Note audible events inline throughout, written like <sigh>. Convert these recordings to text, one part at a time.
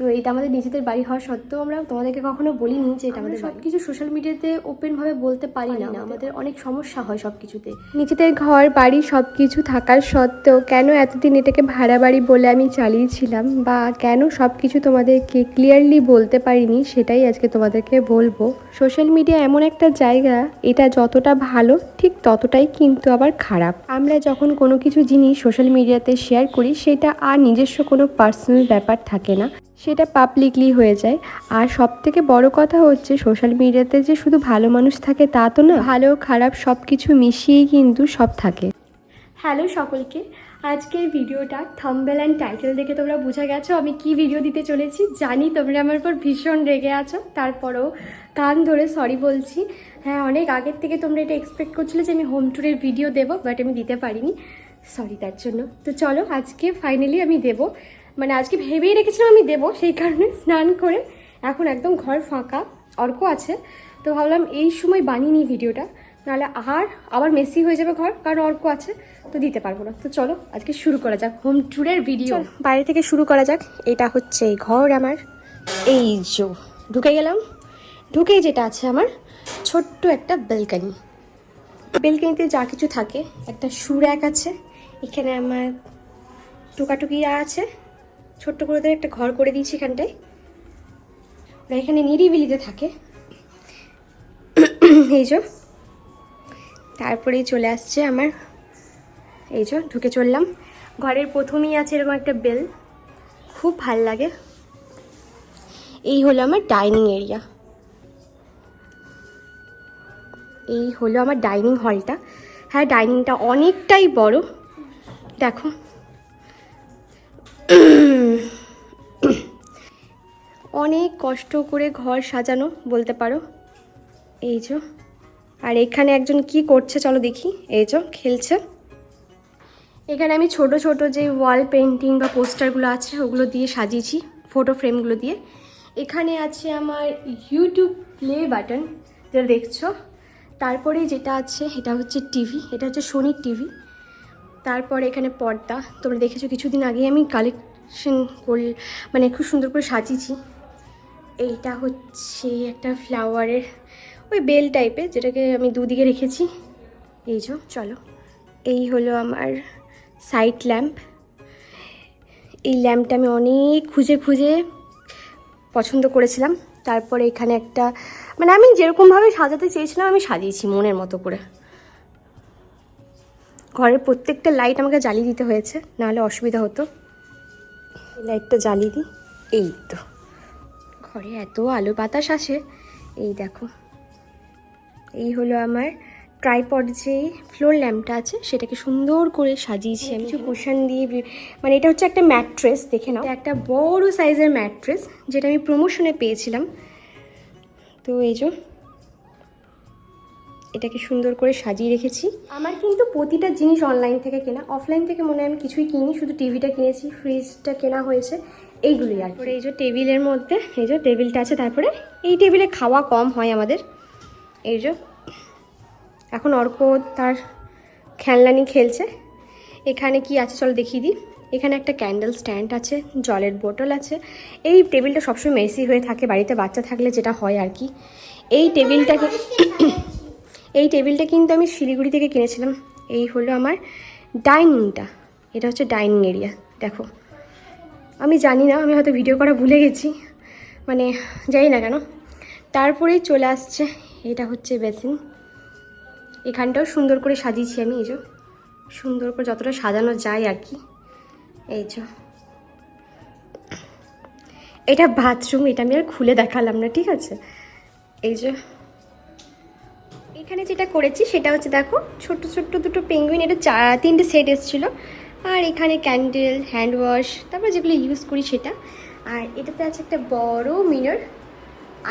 তো এটা আমাদের নিজেদের বাড়ি হওয়া সত্ত্বেও আমরা তোমাদেরকে কখনো বলিনি যে এটা আমাদের সব কিছু সোশ্যাল মিডিয়াতে ওপেনভাবে বলতে পারি না। আমাদের। অনেক সমস্যা হয় সব কিছুতে নিজেদের ঘর বাড়ি সব কিছু থাকার সত্ত্বেও কেন এতদিন এটাকে ভাড়া বাড়ি বলে আমি চালিয়েছিলাম বা কেন সব কিছু তোমাদেরকে ক্লিয়ারলি বলতে পারিনি সেটাই আজকে তোমাদেরকে বলব। সোশ্যাল মিডিয়া এমন একটা জায়গা এটা যতটা ভালো ঠিক ততটাই কিন্তু আবার খারাপ। আমরা যখন কোনো কিছু জিনিস সোশ্যাল মিডিয়াতে শেয়ার করি সেটা আর নিজস্ব কোনো পার্সোনাল ব্যাপার থাকে না। সেটা পাবলিকলি হয়ে যায়। আর সব থেকে বড় কথা হচ্ছে সোশ্যাল মিডিয়াতে যে শুধু ভালো মানুষ থাকে তা তো না, ভালো খারাপ সব কিছু মিশিয়েই কিন্তু সব থাকে। হ্যালো সকলকে, আজকের ভিডিওটা থাম্বেল অ্যান্ড টাইটেল দেখে তোমরা বুঝে গেছো আমি কি ভিডিও দিতে চলেছি, জানি তোমরা আমার উপর ভীষণ রেগে আছো, তারপরেও কান ধরে সরি বলছি। হ্যাঁ অনেক আগের থেকে তোমরা এটা এক্সপেক্ট করছিলে যে আমি হোম ট্যুরের ভিডিও দেবো বাট আমি দিতে পারিনি সরি তার জন্য। তো চলো আজকে ফাইনালি আমি দেবো মানে আজকে ভেবেই রেখেছিলাম আমি দেবো, সেই কারণে স্নান করে এখন একদম ঘর ফাঁকা অর্ক আছে। তো ভাবলাম এই সময় বানিয়ে নিই ভিডিওটা, নাহলে আর আবার মেসি হয়ে যাবে ঘর, কারণ অর্ক আছে, তো দিতে পারব না। তো চলো, আজকে শুরু করা যাক হোম ট্যুরের ভিডিও বাইরে থেকে শুরু করা যাক, এটা হচ্ছে এই ঘর আমার। এই যো, ঢুকে গেলাম। ঢুকেই যেটা আছে আমার, ছোট্ট একটা বেলকানি বেলকানিতে যা কিছু থাকে, একটা সুরাক আছে, এখানে আমার টুকাটুকিরা আছে। ছোট্ট করে ওদের একটা ঘর করে দিয়েছি এখানটায়। ওরা এখানে নিরিবিলিতে থাকে। এই যে। তারপরেই চলে আসছে আমার। এই যে, ঢুকে চললাম। ঘরের প্রথমেই আছে এরকম একটা বেল। খুব ভালো লাগে। এই হলো আমার ডাইনিং এরিয়া। এই হলো আমার ডাইনিং হলটা। হ্যাঁ ডাইনিংটা অনেকটাই বড়। দেখো। অনেক কষ্ট করে ঘর সাজানো বলতে পারো। এই যে, আর এখানে একজন কি করছে চলো দেখি। এই যে, খেলছে। এখানে আমি ছোট ছোট যে ওয়াল পেন্টিং বা পোস্টারগুলো আছে, ওগুলো দিয়ে সাজিয়েছি ফটো ফ্রেমগুলো দিয়ে। এখানে আছে আমার ইউটিউব প্লে বাটন যেটা দেখছ। তারপরে যেটা আছে এটা হচ্ছে টিভি এটা হচ্ছে সোনির টিভি তারপরে এখানে পর্দা। তোমরা দেখেছ কিছুদিন আগে আমি কালেকশন করি মানে খুব সুন্দর করে সাজিয়েছি। এইটা হচ্ছে একটা ফ্লাওয়ারের ওই বেল টাইপের যেটাকে আমি দুদিকে রেখেছি। এই যে, চলো। এই হলো আমার সাইড ল্যাম্প এই ল্যাম্পটা আমি অনেক খুঁজে খুঁজে পছন্দ করেছিলাম। তারপরে এখানে একটা মানে আমি যেরকমভাবে সাজাতে চেয়েছিলাম, আমি সাজিয়েছি মনের মতো করে। ঘরের প্রত্যেকটা লাইট আমাকে জ্বালিয়ে দিতে হয়েছে, নাহলে অসুবিধা হতো। এই লাইটটা জ্বালিয়ে দিই, এই তো। ঘরে এত আলো বাতাস আসে, এই দেখো। এই হলো আমার ট্রাইপড যে ফ্লোর ল্যাম্পটা আছে, সেটাকে সুন্দর করে সাজিয়েছি আমি। কিছু কুশন দিয়ে মানে এটা হচ্ছে একটা ম্যাট্রেস দেখে নাও। একটা বড় সাইজের ম্যাট্রেস যেটা আমি প্রমোশনে পেয়েছিলাম। তো এই যে এটাকে সুন্দর করে সাজিয়ে রেখেছি। আমার কিন্তু প্রতিটা জিনিস অনলাইন থেকে কেনা। অফলাইন থেকে মনে হয় আমি কিছুই কিনি শুধু টিভিটা কিনেছি ফ্রিজটা কেনা হয়েছে এইগুলি আর এই যে টেবিলের মধ্যে এই যে টেবিলটা আছে তারপরে এই টেবিলে খাওয়া কম হয় আমাদের। এই যে এখন অর্ক তার খেলনা নিয়ে খেলছে। এখানে কি আছে চলো দেখিয়ে দিই। এখানে একটা ক্যান্ডেল স্ট্যান্ড আছে জলের বোতল আছে। এই টেবিলটা সবসময় মেসি হয়ে থাকে বাড়িতে বাচ্চা থাকলে যেটা হয় আর কি। এই টেবিলটাকে এই টেবিলটা কিন্তু আমি শিলিগুড়ি থেকে কিনেছিলাম। এই হলো আমার ডাইনিংটা। এটা হচ্ছে ডাইনিং এরিয়া। দেখো। আমি জানি না, আমি হয়তো ভিডিও করা ভুলে গেছি। মানে জানি না কেন। তারপরেই চলে আসছে। এটা হচ্ছে বেসিন। এখানটাও সুন্দর করে সাজিয়েছি আমি, এই যে। সুন্দর করে যতটা সাজানো যায় আর কি। এই যে। এটা বাথরুম, এটা আমি আর খুলে দেখালাম না, ঠিক আছে? এই যে। এখানে যেটা করেছি সেটা হচ্ছে দেখো ছোট্ট ছোট্ট দুটো পেঙ্গুইন এটা চা তিনটে সেট এসেছিল। আর এখানে ক্যান্ডেল হ্যান্ড ওয়াশ তারপর যেগুলো ইউজ করি সেটা। আর এটাতে আছে একটা বড় মিরর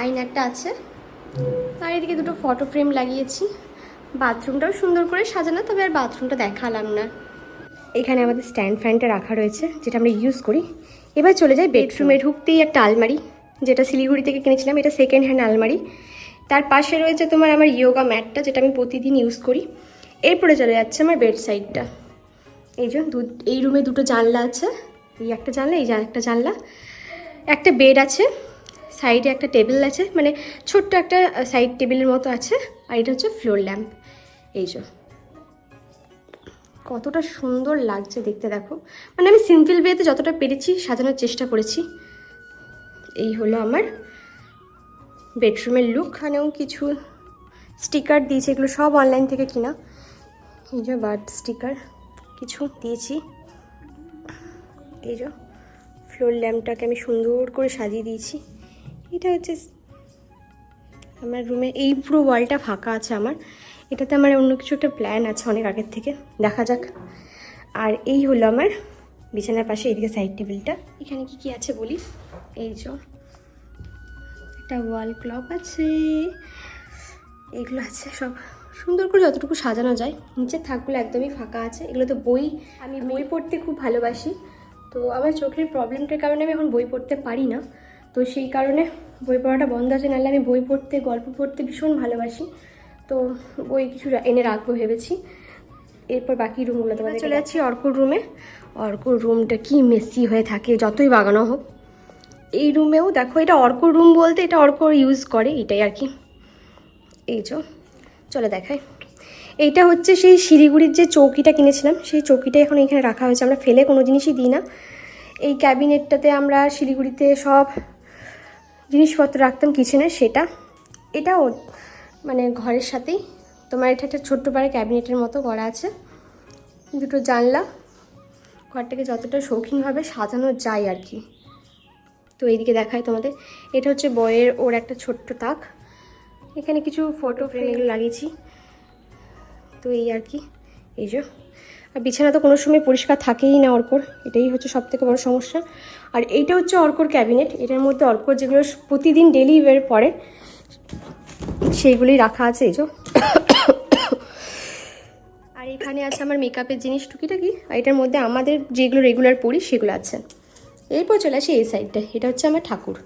আয়নাটা আছে। আর এদিকে দুটো ফটো ফ্রেম লাগিয়েছি। বাথরুমটাও সুন্দর করে সাজানো তবে আর বাথরুমটা দেখালাম না। এখানে আমাদের স্ট্যান্ড ফ্যানটা রাখা রয়েছে যেটা আমরা ইউজ করি। এবার চলে যাই বেডরুমে ঢুকতেই একটা আলমারি যেটা শিলিগুড়ি থেকে কিনেছিলাম এটা সেকেন্ড হ্যান্ড আলমারি। তার পাশে রয়েছে তোমার আমার ইয়োগা ম্যাটটা যেটা আমি প্রতিদিন ইউজ করি। এরপরে চলে যাচ্ছে আমার বেড সাইডটা এই যে এই রুমে দুটো জানলা আছে। এই একটা জানলা, এই একটা জানলা। একটা বেড আছে সাইডে একটা টেবিল আছে মানে ছোট্ট একটা সাইড টেবিলের মতো আছে, আর এটা হচ্ছে ফ্লোর ল্যাম্প এই যে। কতটা সুন্দর লাগছে দেখতে, দেখো। মানে আমি সিম্পল ওয়েতে যতটা পেরেছি, সাজানোর চেষ্টা করেছি। এই হলো আমার বেডরুমের লুক এখানেও কিছু স্টিকার দিয়েছি, এগুলো সব অনলাইন থেকে কিনা। এই যে বার্থ স্টিকার কিছু দিয়েছি। এই যে ফ্লোর ল্যাম্পটাকে আমি সুন্দর করে সাজিয়ে দিয়েছি। এটা হচ্ছে আমার রুমে এই পুরো ওয়ালটা ফাঁকা আছে আমার। এটাতে আমার অন্য কিছু একটা প্ল্যান আছে অনেক আগের থেকে, দেখা যাক। আর এই হলো আমার বিছানার পাশে এদিকে সাইড টেবিলটা এখানে কি কি আছে বলি? এই যে একটা ওয়াল ক্লক আছে। এগুলো আছে সব। সুন্দর করে যতটুকু সাজানো যায়। নিচের থাকগুলো একদমই ফাঁকা আছে। এগুলো তো বই আমি বই পড়তে খুব ভালোবাসি। তো আমার চোখের প্রবলেমটার কারণে আমি এখন বই পড়তে পারি না। তো সেই কারণে বই পড়াটা বন্ধ আছে। নাহলে আমি বই পড়তে গল্প পড়তে ভীষণ ভালোবাসি। তো বই কিছু এনে রাখব ভেবেছি। এরপর বাকি রুমগুলো তোমাদের চলে যাচ্ছি অর্কুর রুমে অর্কুর রুমটা কি মেসি হয়ে থাকে যতই বাগানো হোক। এই রুমেও দেখো, এটা অর্ক রুম বলতে এটা অর্ক ইউজ করে, এটাই আর কি। এই যে, চলে দেখায় এইটা হচ্ছে সেই শিলিগুড়ির যে চৌকিটা কিনেছিলাম, সেই চৌকিটা এখন এখানে রাখা হয়েছে। আমরা ফেলে কোনো জিনিসই দিই না। এই ক্যাবিনেটটাতে আমরা শিলিগুড়িতে সব জিনিসপত্র রাখতাম কিচেনে সেটা। এটাও মানে ঘরের সাথেই। তোমার এটা একটা ছোট্ট পাড়ে ক্যাবিনেটের মতো করা আছে। দুটো জানলা। ঘরটাকে যতটা শৌখিনভাবে সাজানো যায় আর কি। তো এইদিকে দেখায় তোমাদের। এটা হচ্ছে বইয়ের ওর একটা ছোট্ট তাক। এখানে কিছু ফটো ফ্রেম এগুলো লাগিয়েছি। তো এই আর কি। এই যে। আর বিছানা তো কোনো সময় পরিষ্কার থাকেই না অর্কর। এটাই হচ্ছে সব থেকে বড় সমস্যা। আর এইটা হচ্ছে অর্কর ক্যাবিনেট এটার মধ্যে অর্কর যেগুলো প্রতিদিন ডেলি ওয়ের পরে সেইগুলোই রাখা আছে এই যে। আর এখানে আছে আমার মেকআপের জিনিস টুকিটাকি। আর এটার মধ্যে আমাদের যেগুলো রেগুলার পরি সেগুলো আছে। এরপর চলে আসি এই সাইডটা এটা হচ্ছে আমার ঠাকুর।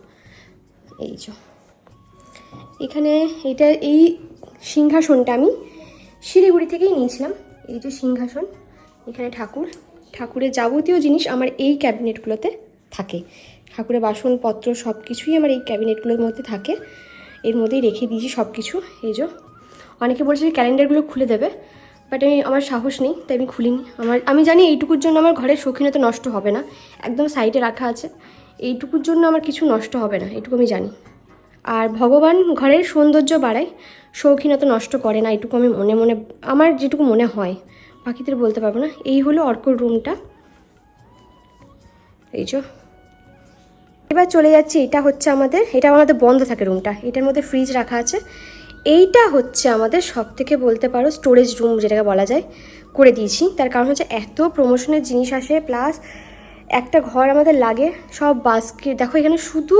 এই যে। এখানে এটা এই সিংহাসনটা আমি শিলিগুড়ি থেকেই নিয়েছিলাম। এই যে সিংহাসন, এখানে ঠাকুর। ঠাকুরের যাবতীয় জিনিস আমার এই ক্যাবিনেটগুলোতে থাকে। ঠাকুরের বাসনপত্র সব কিছুই আমার এই ক্যাবিনেটগুলোর মধ্যে থাকে। এর মধ্যেই রেখে দিয়েছি সব কিছু এই যে। অনেকে বলছে ক্যালেন্ডারগুলো খুলে দেবে। বাট আমি আমার সাহস নেই, তাই আমি খুলিনি। আমার, আমি জানি এইটুকুর জন্য আমার ঘরের শৌখিনতা নষ্ট হবে না, একদম সাইডে রাখা আছে। এইটুকুর জন্য আমার কিছু নষ্ট হবে না, এইটুকু আমি জানি। আর ভগবান ঘরের সৌন্দর্য বাড়ায় শৌখিনতা নষ্ট করে না এটুকু আমি মনে মনে, আমার যেটুকু মনে হয়, বাকিদের বলতে পারব না। এই হলো অর্কর রুমটা। এই যে। এবার চলে যাচ্ছি, এটা হচ্ছে আমাদের, এটা আমাদের বন্ধ থাকে রুমটা, এটার মধ্যে ফ্রিজ রাখা আছে। এইটা হচ্ছে আমাদের সব থেকে বলতে পারো স্টোরেজ রুম যেটাকে বলা যায়, করে দিয়েছি। তার কারণ হচ্ছে এত প্রমোশনের জিনিস আসে প্লাস একটা ঘর আমাদের লাগে, সব বাস্কেট দেখো এখানে শুধু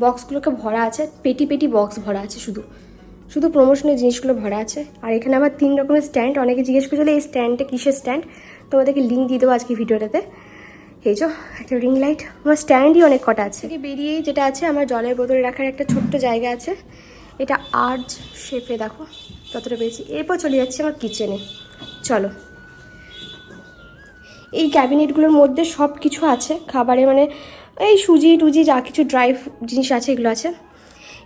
বক্সগুলোকে ভরা আছে, পেটি পেটি বক্স ভরা আছে শুধু। শুধু প্রমোশনের জিনিসগুলো ভরা আছে। আর এখানে আমার তিন রকমের স্ট্যান্ড অনেকে জিজ্ঞেস করেছিল এই স্ট্যান্ডটা কিসের স্ট্যান্ড তোমাদেরকে লিঙ্ক দিয়ে দেবো আজকে ভিডিওটাতে। এই যে, একটা রিং লাইট আমার স্ট্যান্ডই অনেক কটা আছে। বেরিয়েই যেটা আছে, আমার জলের বোতল রাখার একটা ছোট্ট জায়গা আছে। এটা আর্চ শেপে দেখো, ততটা পেয়েছি। এরপর চলে যাচ্ছে আমার কিচেনে চলো। এই ক্যাবিনেটগুলোর মধ্যে সব কিছু আছে। খাবারে মানে এই সুজি টুজি যা কিছু ড্রাই জিনিস আছে, এগুলো আছে।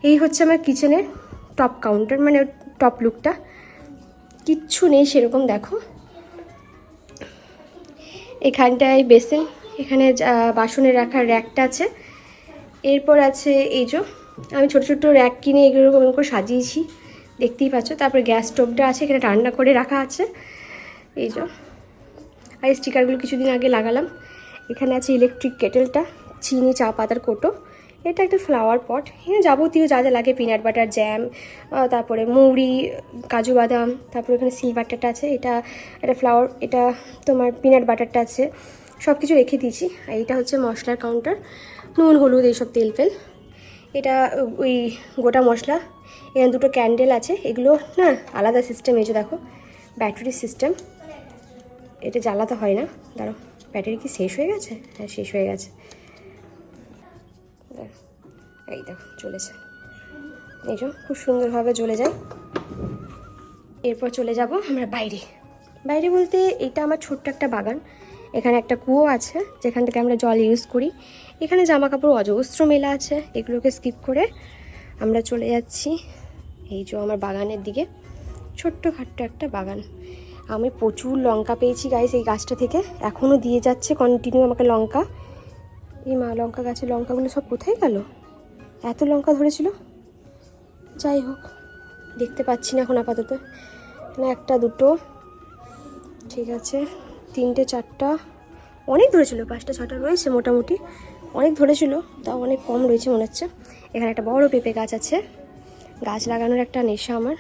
এই হচ্ছে আমার কিচেনের টপ কাউন্টার মানে টপ লুকটা কিচ্ছু নেই সেরকম, দেখো। এখানটায় বেসিন এখানে বাসনের রাখার র্যাকটা আছে। এরপর আছে এই যে আমি ছোটো ছোটো র্যাক কিনে এগুলো এরকম করে সাজিয়েছি, দেখতেই পাচ্ছ। তারপরে গ্যাস স্টোভটা আছে, এখানে রান্না করে রাখা আছে। এই যে, আর এই স্টিকারগুলো কিছুদিন আগে লাগালাম। এখানে আছে ইলেকট্রিক কেটেলটা চিনি, চা, পাতার কোটো। এটা একটা ফ্লাওয়ার পট এখানে যাবতীয় যা যা লাগে পিনাট বাটার জ্যাম তারপরে মুড়ি, কাজু বাদাম, তারপরে এখানে সিলভারটা আছে। এটা এটা ফ্লাওয়ার এটা তোমার পিনাট বাটারটা আছে। সব কিছু রেখে দিয়েছি। আর এটা হচ্ছে মশলার কাউন্টার নুন, হলুদ, এইসব তেল ফেল এটা ওই গোটা মশলা, এখানে দুটো ক্যান্ডেল আছে, এগুলো, না, আলাদা সিস্টেম যে দেখো ব্যাটারি সিস্টেম এটা জ্বালাতে হয় না। দাঁড়ো ব্যাটারি কি শেষ হয়ে গেছে? হ্যাঁ শেষ হয়ে গেছে। এই দেখো চলেছে এই যে, খুব সুন্দরভাবে জ্বলে যায়। এরপর চলে যাব আমরা বাইরে। বাইরে বলতে এটা আমার ছোট্ট একটা বাগান। এখানে একটা কুয়ো আছে, যেখান থেকে আমরা জল ইউজ করি। এখানে জামা কাপড় অজস্র মেলা আছে, এগুলোকে স্কিপ করে আমরা চলে যাচ্ছি। এই যে আমার বাগানের দিকে ছোট্ট খাট্ট একটা বাগান। আমি প্রচুর লঙ্কা পেয়েছি গাইস এই গাছটা থেকে এখনও দিয়ে যাচ্ছে কন্টিনিউ আমাকে লঙ্কা। এই মা, লঙ্কা গাছের লঙ্কাগুলো সব কোথায় গেল? এত লঙ্কা ধরেছিল? যাই হোক, দেখতে পাচ্ছি না এখন আপাতত। এখানে একটা, দুটো, ঠিক আছে, তিনটে, চারটা, অনেক ধরেছিল, পাঁচটা, ছটা রয়েছে মোটামুটি। অনেক ধরেছিল, তাও অনেক কম রয়েছে মনে হচ্ছে। এখানে একটা বড় পেঁপে গাছ আছে। গাছ লাগানোর একটা নেশা আমার।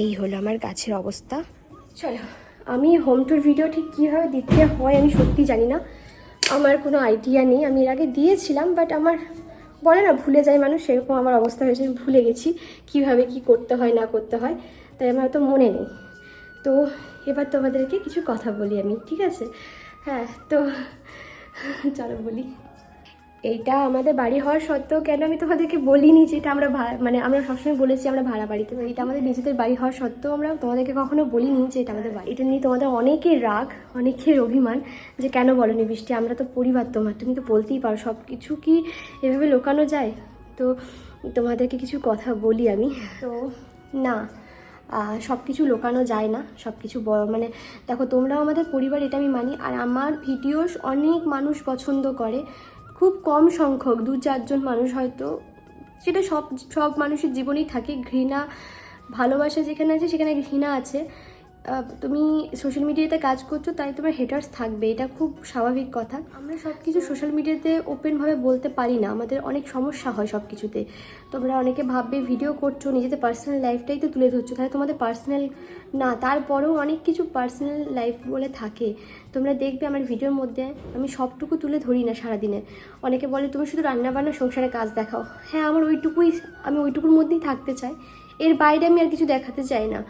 এই হলো আমার গাছের অবস্থা। চলো, আমি হোম ট্যুর ভিডিও ঠিক কীভাবে দিতে হয় আমি সত্যি জানি না। আমার কোনো আইডিয়া নেই। আমি এর আগে দিয়েছিলাম বাট আমার বলে না, ভুলে যায় মানুষ, সেরকম আমার অবস্থা হয়েছে, আমি ভুলে গেছি কীভাবে কি করতে হয়, না করতে হয়, তাই আমার তো মনে নেই। তো এবার তোমাদেরকে কিছু কথা বলি আমি, ঠিক আছে? হ্যাঁ তো চলো বলি। এইটা আমাদের বাড়ি হওয়ার সত্ত্বেও কেন আমি তোমাদেরকে বলিনি যে এটা আমরা মানে আমরা সবসময় বলেছি আমরা ভাড়া বাড়িতে? এটা আমাদের নিজেদের বাড়ি হওয়ার সত্ত্বেও আমরা তোমাদেরকে কখনো বলিনি যে এটা আমাদের বাড়ি। এটা নিয়ে তোমাদের অনেকের রাগ, অনেকের অভিমান যে কেন বলনি বৃষ্টি? আমরা তো পরিবার তোমার, তুমি তো বলতেই পারো সব কিছু কি এভাবে লোকানো যায়? তো তোমাদেরকে কিছু কথা বলি আমি। তো না সব কিছু লোকানো যায় না সব কিছু বড় মানে দেখো তোমরাও আমাদের পরিবার, এটা আমি মানি, আর আমার ভিডিওস অনেক মানুষ পছন্দ করে, খুব কম সংখ্যক, দু চারজন মানুষ হয়তো, সেটা সব সব মানুষের জীবনেই থাকে, ঘৃণা, ভালোবাসা যেখানে আছে সেখানে ঘৃণা আছে তুমি সোশ্যাল মিডিয়াতে কাজ করছ, তাই তোমার হেটার্স থাকবে, এটা খুব স্বাভাবিক কথা। আমরা সব কিছু সোশ্যাল মিডিয়াতে ওপেনভাবে বলতে পারি না, আমাদের অনেক সমস্যা হয় সব কিছুতে তোমরা অনেকে ভাববে ভিডিও করছ, নিজেদের পার্সোনাল লাইফটাই তো তুলে ধরছো, তাহলে তোমাদের পার্সোনাল না, তারপরেও অনেক কিছু পার্সোনাল লাইফ বলে থাকে। তোমরা দেখবে আমার ভিডিওর মধ্যে আমি সবটুকু তুলে ধরি না সারাদিনে। অনেকে বলে, তুমি শুধু রান্নাবান্না সংসারে কাজ দেখাও। হ্যাঁ আমার ওইটুকুই, আমি ওইটুকুর মধ্যেই থাকতে চাই। এর বাইরে আমি আর কিছু দেখাতে চাই না।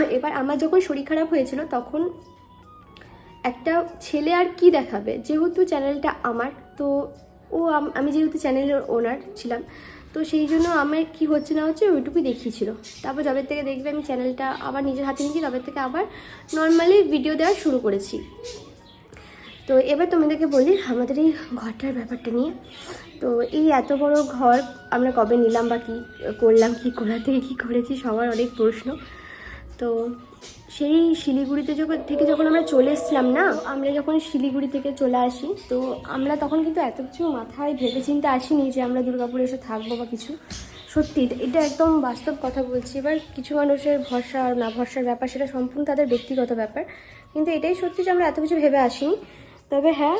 <laughs> এবার আমার যখন শরীর খারাপ হয়েছিল, তখন একটা ছেলে আর কি দেখাবে? যেহেতু চ্যানেলটা আমার, তো ও আমি যেহেতু চ্যানেলের ওনার ছিলাম, তো সেই জন্য আমার কি হচ্ছে না হচ্ছে ওইটুকুই দেখিয়েছিল। তারপর যবের থেকে দেখবে আমি চ্যানেলটা আবার নিজের হাতে নিয়েছি তবে থেকে আবার নর্মালি ভিডিও দেওয়া শুরু করেছি। তো এবার তোমাদেরকে বলি, আমাদের এই ঘরটার ব্যাপারটা নিয়ে। তো এই এত বড় ঘর আমরা কবে নিলাম বা কী করলাম, কী কোথা থেকে কী করেছি সবার অনেক প্রশ্ন। তো সেই শিলিগুড়িতে যখন, থেকে যখন আমরা চলে এসেছিলাম না, আমরা যখন শিলিগুড়ি থেকে চলে আসি, তো আমরা তখন কিন্তু এত কিছু মাথায় ভেবেচিন্তে আসিনি যে আমরা দুর্গাপুরে এসে থাকব বা কিছু। সত্যি, এটা- এটা একদম বাস্তব কথা বলছি। এবার কিছু মানুষের ভরসা আর না ভরসার ব্যাপার, সেটা সম্পূর্ণ তাদের ব্যক্তিগত ব্যাপার। কিন্তু এটাই সত্যি যে আমরা এত কিছু ভেবে আসিনি। তবে হ্যাঁ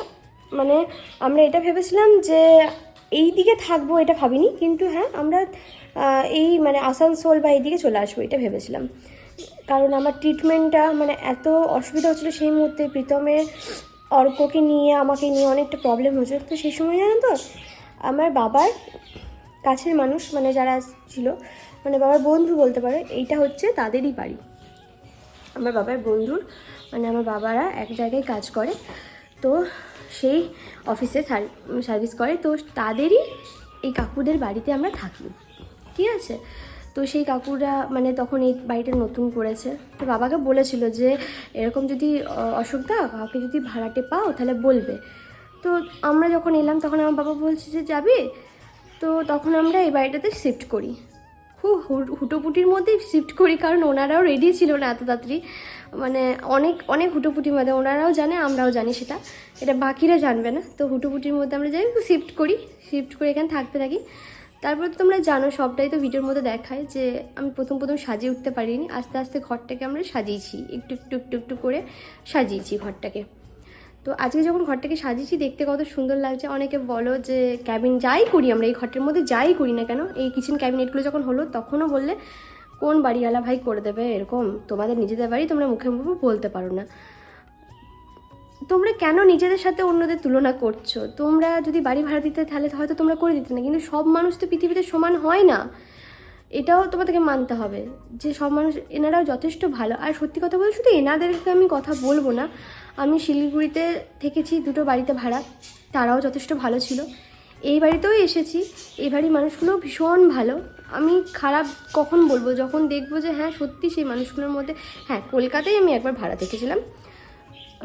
মানে আমরা এটা ভেবেছিলাম যে এই দিকে থাকব এটা ভাবিনি। কিন্তু হ্যাঁ আমরা এই মানে আসানসোল বা এইদিকে চলে আসব, এটা ভেবেছিলাম। কারণ আমার ট্রিটমেন্টটা মানে এত অসুবিধা হচ্ছিল সেই মুহূর্তে। প্রীতমের অর্ককে নিয়ে, আমাকে নিয়ে অনেকটা প্রবলেম হয়েছিল তো সেই সময় জানো তো, আমার বাবার কাছের মানুষ মানে যারা ছিল মানে বাবার বন্ধু বলতে পারে, এইটা হচ্ছে তাদেরই বাড়ি। আমার বাবার বন্ধুর মানে আমার বাবারা এক জায়গায় কাজ করে, তো সেই অফিসে সার্ভিস করে। তো তাদেরই এই কাকুদের বাড়িতে আমরা থাকি। ঠিক আছে? তো সেই কাকুরা মানে তখন এই বাড়িটা নতুন করেছে। তো বাবাকে বলেছিল যে, এরকম যদি অসুবিধা কাউকে যদি ভাড়াটে পাও, তাহলে বলবে। তো আমরা যখন এলাম, তখন আমার বাবা বলছে যে, যাবি? তো তখন আমরা এই বাড়িটাতে শিফট করি। খুব হুটোপুটির মধ্যেই শিফট করি, কারণ ওনারাও রেডি ছিল না এত তাড়াতাড়ি। মানে অনেক অনেক হুটোপুটির মধ্যে, ওনারাও জানে, আমরাও জানি সেটা। এটা বাকিরা জানবে না। তো হুটোপুটির মধ্যে আমরা যাই শিফট করি। শিফট করে এখানে থাকতে থাকি। তারপর তো তোমরা জানো, সবটাই তো ভিডিওর মধ্যে দেখায় যে আমি প্রথম প্রথম সাজিয়ে উঠতে পারিনি। আস্তে আস্তে ঘরটাকে আমরা সাজিয়েছি, একটু একটু একটু একটু করে সাজিয়েছি ঘরটাকে। তো আজকে যখন ঘরটাকে সাজিয়েছি, দেখতে কত সুন্দর লাগছে। অনেকে বলো যে, ক্যাবিন যাই করি আমরা, এই ঘরটার মধ্যে যাই করি না কেন? এই কিচেন ক্যাবিনেটগুলো যখন হলো, তখনও বললে, কোন বাড়িওয়ালা ভাই করে দেবে এরকম? তোমাদের নিজেদের বাড়ি তোমরা মুখে মুখে বলতে পারো না। তোমরা কেন নিজেদের সাথে অন্যদের তুলনা করছ? তোমরা যদি বাড়ি ভাড়া দিতে, তাহলে হয়তো তোমরা করে দিতে না। কিন্তু সব মানুষ তো পৃথিবীতে সমান হয় না। এটাও তোমাদেরকে মানতে হবে যে সব মানুষ, এনারাও যথেষ্ট ভালো। আর সত্যি কথা বলতে শুধু এনাদেরকে আমি কথা বলব না। আমি শিলিগুড়িতে থেকেছি, দুটো বাড়িতে ভাড়া। তারাও যথেষ্ট ভালো ছিল। এই বাড়িতেও এসেছি। এই বাড়ির মানুষগুলো ভীষণ ভালো। আমি খারাপ কখন বলব? যখন দেখব যে হ্যাঁ সত্যি সেই মানুষগুলোর মধ্যে হ্যাঁ কলকাতায় আমি একবার ভাড়া দেখেছিলাম।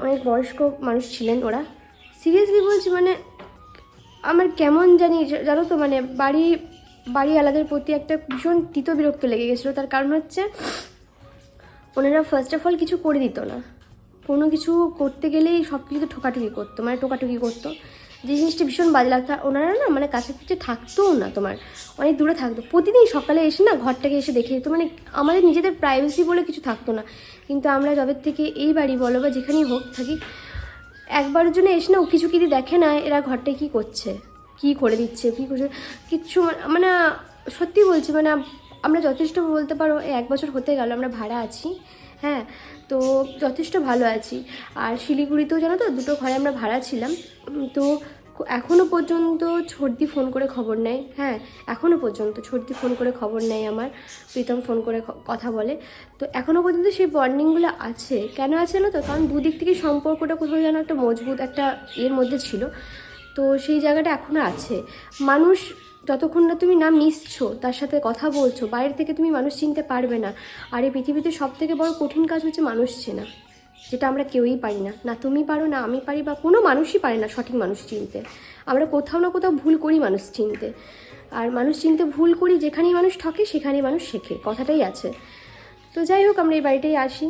অনেক বয়স্ক মানুষ ছিলেন ওরা। সিরিয়াসলি বলছি মানে আমার কেমন জানি জানো তো মানে বাড়ি বাড়ি আলাদের প্রতি একটা ভীষণ তিত বিরক্ত লেগে গেছিল। তার কারণ হচ্ছে, ওনারা ফার্স্ট অফ অল কিছু করে দিত না। কোনো কিছু করতে গেলেই সব কিছু ঠোকাঠুকি করতো মানে টোকাটুকি করতো। যে জিনিসটা ভীষণ বাজে লাগতো। ওনারা না মানে কাছে পিঠে থাকতোও না তোমার, অনেক দূরে থাকতো। প্রতিদিন সকালে এসে না ঘরটাকে এসে দেখে যেত মানে আমাদের নিজেদের প্রাইভেসি বলে কিছু থাকতো না। কিন্তু আমরা যবে থেকে এই বাড়ি বলো বা যেখানেই হোক থাকি, একবারের জন্য এসে না ও কিছু কিছু দেখে না এরা ঘরটায় কী করছে, কী করে দিচ্ছে, কী করছে কিচ্ছু মানে সত্যি বলছি মানে আমরা যথেষ্ট বলতে পারো এক বছর হতে গেল, আমরা ভাড়া আছি হ্যাঁ তো যথেষ্ট ভালো আছি। আর শিলিগুড়িতেও জানো তো দুটো ঘরে আমরা ভাড়া ছিলাম তো এখনও পর্যন্ত ছর্দি ফোন করে খবর নেয় হ্যাঁ এখনও পর্যন্ত ছর্দি ফোন করে খবর নেয় আমার, প্রীতম ফোন করে কথা বলে। তো এখনও পর্যন্ত সেই বর্নিংগুলো আছে। কেন আছে না তো? কারণ দুদিক থেকে সম্পর্কটা কোথাও যেন একটা মজবুত একটা এর মধ্যে ছিল। তো সেই জায়গাটা এখনও আছে। মানুষ যতক্ষণ না তুমি না মিশছো, তার সাথে কথা বলছো, বাইরে থেকে তুমি মানুষ চিনতে পারবে না। আর এই পৃথিবীতে সব থেকে বড় কঠিন কাজ হচ্ছে মানুষ চেনা। যেটা আমরা কেউই পারি না। না তুমি পারো, না আমি পারি বা কোনো মানুষই পারে না সঠিক মানুষ চিনতে। আমরা কোথাও না কোথাও ভুল করি মানুষ চিনতে। আর মানুষ চিনতে ভুল করি যেখানেই মানুষ ঠকে সেখানেই মানুষ শেখে, কথাটাই আছে। তো যাই হোক, আমরা এই বাড়িটাই আসি।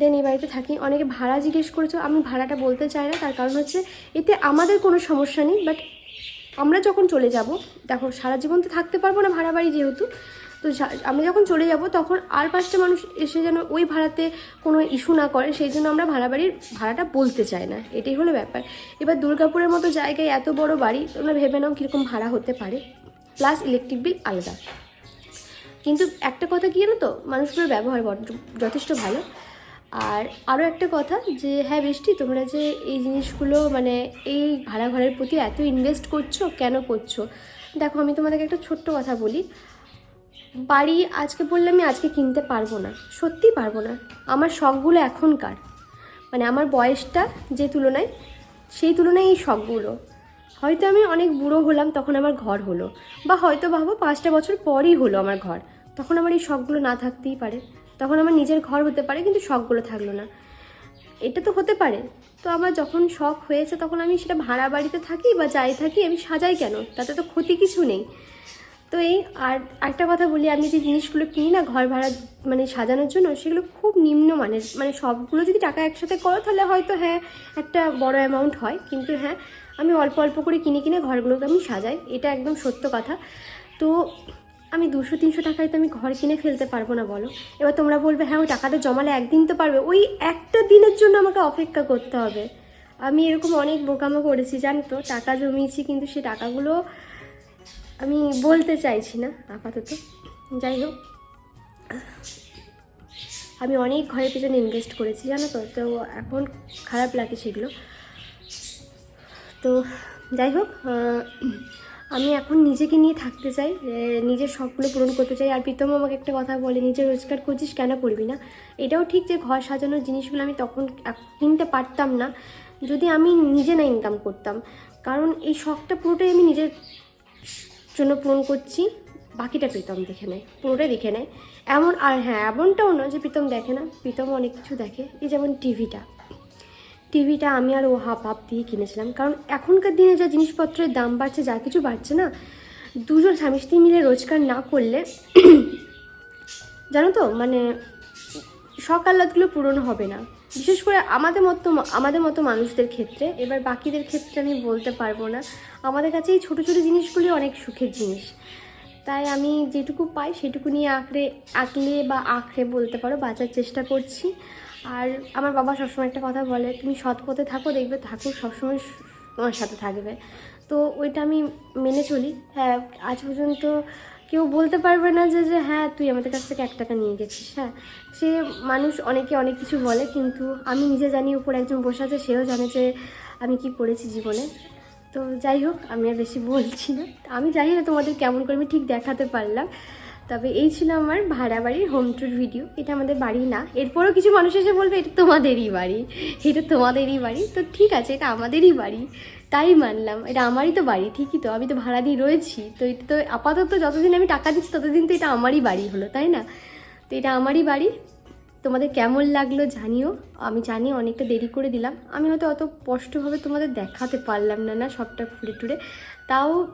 দেন এই বাড়িতে থাকি। অনেকে ভাড়া জিজ্ঞেস করেছ, আমি ভাড়াটা বলতে চাই না, তার কারণ হচ্ছে এতে আমাদের কোনো সমস্যা নেই বাট আমরা যখন চলে যাব, দেখো সারা জীবন তো থাকতে পারব না ভাড়া বাড়ি যেহেতু তো আমরা যখন চলে যাব তখন আর পাঁচটা মানুষ এসে যেন ওই ভাড়াতে কোনো ইস্যু না করে, সেই জন্য আমরা ভাড়া বাড়ির ভাড়াটা বলতে চাই না। এটাই হলো ব্যাপার। এবার দুর্গাপুরের মতো জায়গায় এত বড় বাড়ি, তোমরা ভেবে নাও কীরকম ভাড়া হতে পারে। প্লাস ইলেকট্রিক বিল আলাদা। কিন্তু একটা কথা কি জানো তো? মানুষগুলোর ব্যবহার যথেষ্ট ভালো। আর আরও একটা কথা যে হ্যাঁ বৃষ্টি, তোমরা যে এই জিনিসগুলো মানে এই ভাড়া ঘরের প্রতি এত ইনভেস্ট করছ, কেন করছ? দেখো, আমি তোমাদেরকে একটা ছোট্ট কথা বলি। বাড়ি আজকে বললে আমি আজকে কিনতে পারব না। সত্যিই পারব না। আমার শখগুলো এখনকার। মানে আমার বয়সটা যে তুলনায়, সেই তুলনায় এই শখগুলো। হয়তো আমি অনেক বুড়ো হলাম, তখন আমার ঘর হলো। বা হয়তো ভাবো পাঁচটা বছর পরই হলো আমার ঘর। তখন আমার এই শখগুলো না থাকতেই পারে। তখন আমার নিজের ঘর হতে পারে, কিন্তু শখগুলো থাকল না। এটা তো হতে পারে। তো আমার যখন শখ হয়েছে, তখন আমি সেটা ভাড়া বাড়িতে থাকি বা যাই থাকি, আমি সাজাই কেন? তাতে তো ক্ষতি কিছু নেই। তো এই আর একটা কথা বলি, আমি যে জিনিসগুলো কিনি না ঘর ভাড়া মানে সাজানোর জন্য, সেগুলো খুব নিম্নমানের মানে সবগুলো যদি টাকা একসাথে করো, তাহলে হয়তো হ্যাঁ একটা বড় অ্যামাউন্ট হয়। কিন্তু হ্যাঁ আমি অল্প অল্প করে কিনে কিনে ঘরগুলোকে আমি সাজাই, এটা একদম সত্য কথা। তো আমি দুশো, তিনশো টাকায় তো আমি ঘর কিনে ফেলতে পারব না, বলো। এবার তোমরা বলবে হ্যাঁ ওই টাকাটা জমালে একদিন তো পারবে। ওই একটা দিনের জন্য আমাকে অপেক্ষা করতে হবে। আমি এরকম অনেক বোকামো করেছি জানো তো টাকা জমিয়েছি, কিন্তু সে টাকাগুলো আমি বলতে চাইছি না, আপাতত। যাই হোক। আমি অনেক ঘরের পেছনে ইনভেস্ট করেছি, জানো তো? তো এখন খারাপ লাগে সেগুলো। তো যাই হোক আমি এখন নিজেকে নিয়ে থাকতে চাই নিজের শখগুলো পূরণ করতে চাই। আর প্রীতম আমাকে একটা কথা বলে, নিজে রোজগার করছিস কেন করবি না? এটাও ঠিক যে ঘর সাজানোর জিনিসগুলো আমি তখন কিনতে পারতাম না, যদি আমি নিজে না ইনকাম করতাম। কারণ এই শখটা পুরোটাই আমি নিজের জন্য পূরণ করছি। বাকিটা প্রীতম দেখে নেয়, পুরোটাই দেখে নেয়। এমন, আর হ্যাঁ এমনটাও নয় যে প্রীতম দেখে না, প্রীতম অনেক কিছু দেখে। এই যেমন টিভিটা। টিভিটা আমি আর ও হাফ হাফ দিয়ে কিনেছিলাম। কারণ এখনকার দিনে যা জিনিসপত্রের দাম বাড়ছে, যা কিছু বাড়ছে না, দুজন স্বামী স্ত্রী মিলে রোজগার না করলে <clears throat> জানো তো মানে শখ পূরণ হবে না। বিশেষ করে আমাদের মতো আমাদের মতো মানুষদের ক্ষেত্রে, এবার বাকিদের ক্ষেত্রে আমি বলতে পারব না। আমাদের কাছে এই ছোটো ছোটো জিনিসগুলি অনেক সুখের জিনিস। তাই আমি যেটুকু পাই সেটুকু নিয়ে আঁকড়ে, আঁকলে বা আঁকড়ে বলতে পারো, বাঁচার চেষ্টা করছি। আর আমার বাবা সবসময় একটা কথা বলে, তুমি সৎ পথে থাকো, দেখবে ঠাকুর সবসময় তোমার সাথে থাকবে। তো ওইটা আমি মেনে চলি। হ্যাঁ আজ পর্যন্ত কেউ বলতে পারবে না যে যে হ্যাঁ তুই আমাদের কাছ থেকে এক টাকা নিয়ে গেছিস হ্যাঁ। সে মানুষ অনেকে অনেক কিছু বলে, কিন্তু আমি নিজে জানি উপর একজন বসে আছে, সেও জানে যে আমি কি করেছি জীবনে। তো যাই হোক, আমি আর বেশি বলছি না। আমি জানি না তোমাদের কেমন করে আমি ঠিক দেখাতে পারলাম। তবে এই ছিল আমার ভাড়া বাড়ির হোম ট্যুর ভিডিও এটা আমাদের বাড়ি না। এরপরও কিছু মানুষ এসে বলবে, এটা তোমাদেরই বাড়ি। এটা তোমাদেরই বাড়ি। তো ঠিক আছে, এটা আমাদেরই বাড়ি। তাই মানলাম। এটা আমারই তো বাড়ি, ঠিকই তো। আমি তো ভাড়া দিয়ে রয়েছি। তো এটা তো আপাতত যতদিন আমি টাকা দিচ্ছি, ততদিন তো এটা আমারই বাড়ি হলো, তাই না? তো এটা আমারই বাড়ি। তোমাদের কেমন লাগল জানিও। আমি জানি অনেকটা দেরি করে দিলাম। আমি হয়তো অত স্পষ্টভাবে তোমাদের দেখাতে পারলাম না না সবটা ঘুরে টুরে। তাও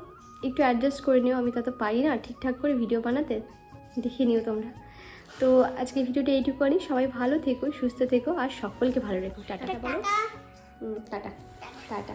একটু অ্যাডজাস্ট করে নিও আমি তত পারি না ঠিকঠাক করে ভিডিও বানাতে দেখে নিও তোমরা। তো আজকে ভিডিওটা এইটুকু করি সবাই ভালো থেকো সুস্থ থেকো আর সকলকে ভালো রেখো। টাটা বলো। Tata tata.